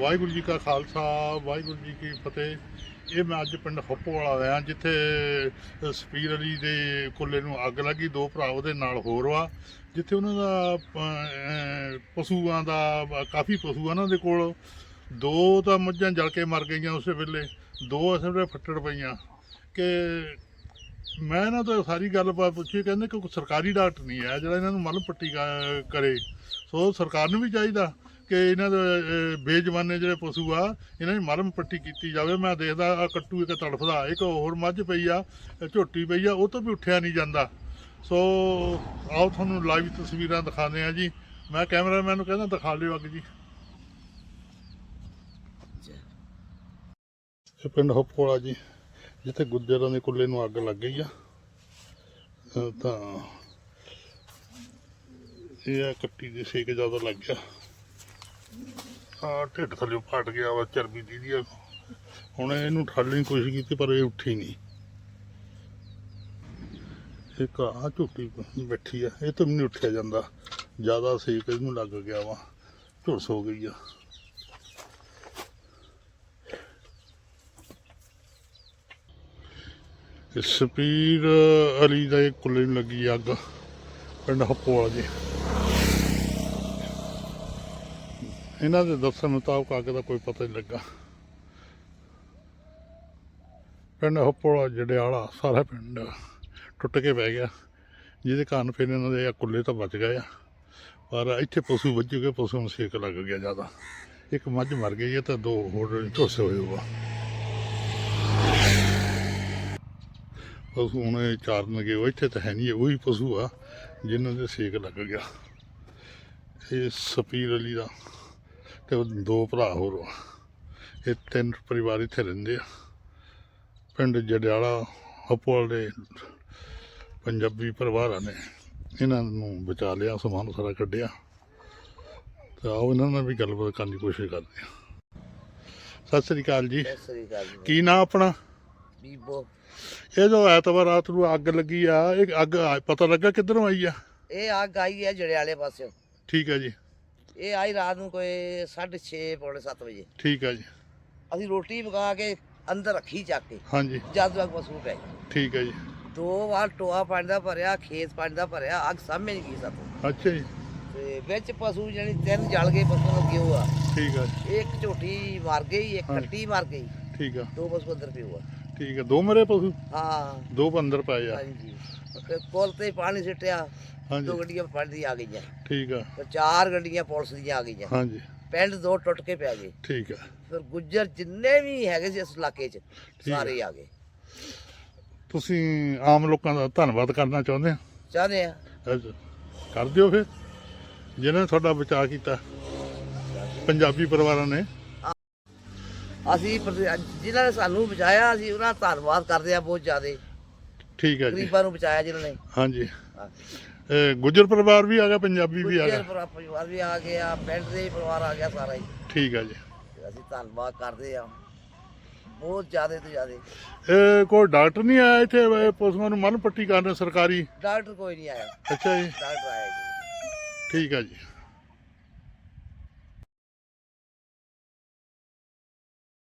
ਵਾਹਿਗੁਰੂ ਜੀ ਕਾ ਖਾਲਸਾ, ਵਾਹਿਗੁਰੂ ਜੀ ਕੀ ਫਤਿਹ। ਇਹ ਮੈਂ ਅੱਜ ਪਿੰਡ ਫੱਪੋਵਾਲਾ ਆਇਆ, ਜਿੱਥੇ ਸਪੀਰ ਅਲੀ ਦੇ ਕੁੱਲੇ ਨੂੰ ਅੱਗ ਲੱਗੀ, ਦੋ ਭਰਾ ਉਹਦੇ ਨਾਲ ਹੋਰ ਵਾ ਜਿੱਥੇ ਉਹਨਾਂ ਦਾ ਪਸ਼ੂਆਂ ਦਾ ਕਾਫੀ ਪਸ਼ੂ ਆ ਉਹਨਾਂ ਦੇ ਕੋਲ। ਦੋ ਤਾਂ ਮੱਝਾਂ ਜਲ ਕੇ ਮਰ ਗਈਆਂ ਉਸੇ ਵੇਲੇ, ਦੋ ਅਸਲ ਵਿੱਚ ਫੱਟੜ ਪਈਆਂ। ਕਿ ਮੈਂ ਇਹਨਾਂ ਤੋਂ ਸਾਰੀ ਗੱਲਬਾਤ ਪੁੱਛੀ, ਕਹਿੰਦੇ ਕਿ ਕੋਈ ਸਰਕਾਰੀ ਡਾਕਟਰ ਨਹੀਂ ਹੈ, ਜਿਹੜਾ ਇਹਨਾਂ ਨੂੰ ਮਲਮ ਪੱਟੀ ਕ- ਕਰੇ। ਸੋ ਸਰਕਾਰ ਨੂੰ ਵੀ ਚਾਹੀਦਾ। ਕਿ ਇਹਨਾਂ ਦੇ ਅਹ, ਬੇਜਵਾਨੇ ਜਿਹੜੇ ਪਸ਼ੂ ਆ ਇਹਨਾਂ ਦੀ ਮਰਮ ਪੱਟੀ ਕੀਤੀ ਜਾਵੇ। ਮੈਂ ਦੇਖਦਾ ਆਹ ਕੱਟੂ ਇੱਕ ਤੜਫਦਾ ਇੱਕ ਹੋਰ ਮੱਝ ਪਈ ਆ ਇਹ ਝੋਟੀ ਪਈ ਆ ਉਹ ਤੋਂ ਵੀ ਉੱਠਿਆ ਨਹੀਂ ਜਾਂਦਾ। ਸੋ ਆਓ ਤੁਹਾਨੂੰ ਲਾਈਵ ਤਸਵੀਰਾਂ ਦਿਖਾਉਂਦੇ ਆ ਜੀ। ਮੈਂ ਕੈਮਰਾਮੈਨ ਨੂੰ ਕਹਿੰਦਾ ਦਿਖਾ ਲਿਓ ਅੱਗ ਜੀ। ਇਹ ਪਿੰਡ ਹੱਪੋਲਾ ਜੀ ਜਿੱਥੇ ਗੁੱਜਰਾਂ ਦੇ ਕੁੱਲੇ ਨੂੰ ਅੱਗ ਲੱਗ ਗਈ ਆ। ਅਹ ਤਾਂ ਇਹ ਆ ਕੱਟੀ ਦੇ ਸੇਕ ਜ਼ਿਆਦਾ ਲੱਗ ਗਿਆ। ਆ ਢਿੱਡ ਥੱਲੇ ਫਟ ਗਿਆ ਵਾ ਚਰਬੀ ਦੀ ਦੀ ਹੁਣ ਇਹਨੂੰ ਠਾਲਣ ਦੀ ਕੋਸ਼ਿਸ਼ ਕੀਤੀ, ਪਰ ਇਹ ਉੱਠੀ ਨਹੀਂ। ਇੱਕ ਆ, ਝੁੱਟੀ ਬੈਠੀ ਆ। ਇਹ ਤੋਂ ਨਹੀਂ ਉੱਠਿਆ ਜਾਂਦਾ। ਜ਼ਿਆਦਾ ਸੇਕ ਇਹਨੂੰ ਲੱਗ ਗਿਆ ਵਾ। ਝੁਲਸ ਹੋ ਗਈ ਆ। ਇਹ ਸਪੀਰ ਅਲੀ ਦਾ ਇਹ ਕੁੱਲੇ ਨੂੰ ਲੱਗੀ ਅੱਗ। ਪਿੰਡ ਹੱਪੋਵਾਲਾ ਜੀ। ਇਹਨਾਂ ਦੇ ਦੱਸਣ ਮੁਤਾਬਕ ਅੱਗ ਦਾ ਕੋਈ ਪਤਾ ਨਹੀਂ ਲੱਗਾ। ਪਿੰਡ ਹੱਪੋਵਾਲਾ ਜੜਿਆਲਾ ਸਾਰਾ ਪਿੰਡ ਟੁੱਟ ਕੇ ਪੈ ਗਿਆ। ਜਿਹਦੇ ਕਾਰਨ ਫਿਰ ਇਹਨਾਂ ਦੇ ਕੁੱਲੇ ਤਾਂ ਬਚ ਗਏ ਆ। ਪਰ ਇੱਥੇ ਪਸ਼ੂ ਵੱਜ ਗਏ, ਪਸ਼ੂ ਨੂੰ ਸੇਕ ਲੱਗ ਗਿਆ ਜ਼ਿਆਦਾ। ਇੱਕ ਮੱਝ ਮਰ ਗਈ ਹੈ ਤਾਂ ਦੋ ਹੋਰ ਝੋਸੇ ਹੋਏ ਹੋਆ ਪਸ਼ੂ ਹੁਣ ਇਹ ਚਾਰਨ ਗਏ, ਉਹ ਇੱਥੇ ਤਾਂ ਹੈ ਨਹੀਂ, ਉਹੀ ਪਸ਼ੂ ਆ, ਜਿਨ੍ਹਾਂ ਦੇ ਸੇਕ ਲੱਗ ਗਿਆ। ਇਹ ਸਪੀਰ ਅਲੀ ਦਾ ਤੇ ਉਹ ਦੋ ਭਰਾ ਹੋਰ ਇਹ ਤਿੰਨ ਪਰਿਵਾਰ ਇੱਥੇ ਰਹਿੰਦੇ ਆ। ਪਿੰਡ ਜੜਿਆਲਾ ਹਪੋਲ ਦੇ ਪੰਜਾਬੀ ਪਰਿਵਾਰਾਂ ਨੇ। ਇਹਨਾਂ ਨੂੰ ਬਚਾ ਲਿਆ ਸਮਾਨ ਸਾਰਾ ਕੱਢਿਆ। ਤੇ ਆਓ ਇਹਨਾਂ ਨਾਲ ਵੀ ਗੱਲਬਾਤ ਕਰਨ ਦੀ ਕੋਸ਼ਿਸ਼ ਕਰਦੇ ਆ। ਸਤਿ ਸ੍ਰੀ ਅਕਾਲ ਜੀ। ਸਤਿ ਸ੍ਰੀ ਅਕਾਲ ਜੀ। ਕੀ ਨਾਂ ਆਪਣਾ? ਬੀਬੋ। ਇਹ ਜੋ ਐਤਵਾਰ ਰਾਤ ਨੂੰ ਅੱਗ ਲੱਗੀ ਆ ਇਹ ਅੱਗ ਪਤਾ ਲੱਗਾ ਕਿੱਧਰੋਂ ਆਈ ਆ? ਇਹ ਅੱਗ ਆਈ ਹੈ ਜੜਿਆਲੇ ਪਾਸਿਓਂ। ਠੀਕ ਹੈ ਜੀ। ਇਹ ਆਈ ਰਾਤ ਨੂੰ ਕੋਈ 6:30 ਪੌਣੇ 7 ਵਜੇ। ਠੀਕ ਹੈ ਜੀ। ਅਸੀਂ ਰੋਟੀ ਪਕਾ ਕੇ ਅੰਦਰ ਰੱਖੀ ਚੱਕ ਕੇ। ਹਾਂਜੀ। ਜਦ ਪਸੂ ਪੈ ਗਈ। ਠੀਕ ਹੈ ਜੀ। ਦੋ ਵਾਰ ਟੋਆ ਪਾਣੀ ਦਾ ਭਰਿਆ ਖੇਤ ਪਾਣੀ ਦਾ ਭਰਿਆ ਅੱਗ ਸਾਹਮਣੇ ਨਹੀਂ ਗਈ ਸਾਤੋਂ। ਅੱਛਾ ਜੀ। ਤੇ ਵਿੱਚ ਪਸ਼ੂ ਜਣੀ ਤਿੰਨ ਜਲ ਗਏ ਪਸ਼ੂ ਲੱਗੇ ਹੋਆ ਠੀਕ ਹੈ ਇੱਕ ਝੋਟੀ ਮਰ ਗਈ ਇੱਕ। ਕੱਟੀ ਮਰ ਗਈ। ਠੀਕ ਆ। ਦੋ ਪਸ਼ੂ ਅੰਦਰ ਪਿਓ ਆ। ਠੀਕ ਆ। ਦੋ ਮਰੇ ਪਸ਼ੂ? ਹਾਂ। ਦੋ ਬੰਦਰ ਪਏ ਆ। ਹਾਂਜੀ। ਤੇ ਕੋਲ ਤੇ ਪਾਣੀ ਸਿੱਟਿਆ ਦੋ ਗੱਡੀਆਂ ਪਾਣੀ ਦੀ ਆ ਗਈਆਂ। ਠੀਕ ਆ। ਤੇ ਚਾਰ ਗੱਡੀਆਂ ਪੁਲਿਸ ਦੀਆਂ ਆ ਗਈਆਂ। ਹਾਂਜੀ। ਪਿੰਡ ਦੋ ਟੁੱਟ ਕੇ ਪੈ ਗਏ। ਠੀਕ ਆ। ਫਿਰ ਗੁੱਜਰ ਜਿੰਨੇ ਵੀ ਹੈਗੇ ਸੀ ਇਸ ਇਲਾਕੇ 'ਚ। ਸਾਰੇ ਆ ਗਏ। ਤੁਸੀਂ ਆਮ ਲੋਕਾਂ ਦਾ ਧੰਨਵਾਦ ਕਰਨਾ ਚਾਹੁੰਦੇ ਆ? ਚਾਹੁੰਦੇ ਆ। ਅੱਛਾ। ਕਰ ਦਿਓ ਫਿਰ। ਜਿਨ੍ਹਾਂ ਨੇ ਤੁਹਾਡਾ ਬਚਾਅ ਕੀਤਾ ਪੰਜਾਬੀ ਪਰਿਵਾਰਾਂ ਨੇ। ਅਸੀਂ ਪ੍ਰਤੀ- ਜਿਨ੍ਹਾਂ ਨੇ ਸਾਨੂੰ ਬਚਾਇਆ ਅਸੀਂ ਉਹਨਾਂ ਦਾ ਧੰਨਵਾਦ ਕਰਦੇ ਆ ਬਹੁਤ ਜ਼ਿਆਦਾ। ਠੀਕ ਹੈ ਜੀ। ਗਰੀਬਾਂ ਨੂੰ ਬਚਾਇਆ ਜਿਨ੍ਹਾਂ ਨੇ। ਹਾਂਜੀ। ਇਹ ਗੁੱਜਰ ਪਰਿਵਾਰ ਵੀ ਆ ਗਿਆ ਪੰਜਾਬੀ ਵੀ ਆ ਗੁੱਜਰ ਗਿਆ। ਪਰਿਵਾ- ਪਰਿਵਾਰ ਵੀ ਆ ਗਿਆ ਪਿੰਡ ਦੇ ਵੀ ਪਰਿਵਾਰ ਆ ਗਿਆ ਸਾਰਾ ਹੀ। ਠੀਕ ਹੈ ਜੀ। ਤੇ ਅਸੀਂ ਧੰਨਵਾਦ ਕਰਦੇ ਆ। ਬਹੁਤ ਜ਼ਿਆਦਾ ਤੋਂ ਜ਼ਿਆਦਾ। ਇਹ ਕੋਈ ਡਾਕਟਰ ਨਹੀਂ ਆਇਆ ਇੱਥੇ ਇਹ ਪਸ਼ੂਆਂ ਨੂੰ ਮਨ ਪੱਟੀ ਕਰਨ ਸਰਕਾਰੀ? ਡਾਕਟਰ ਕੋਈ ਨਹੀਂ ਆਇਆ। ਅੱਛਾ ਜੀ। ਡਾਕਟਰ ਆਇਆ ਜੀ। ਠੀਕ ਹੈ ਜੀ।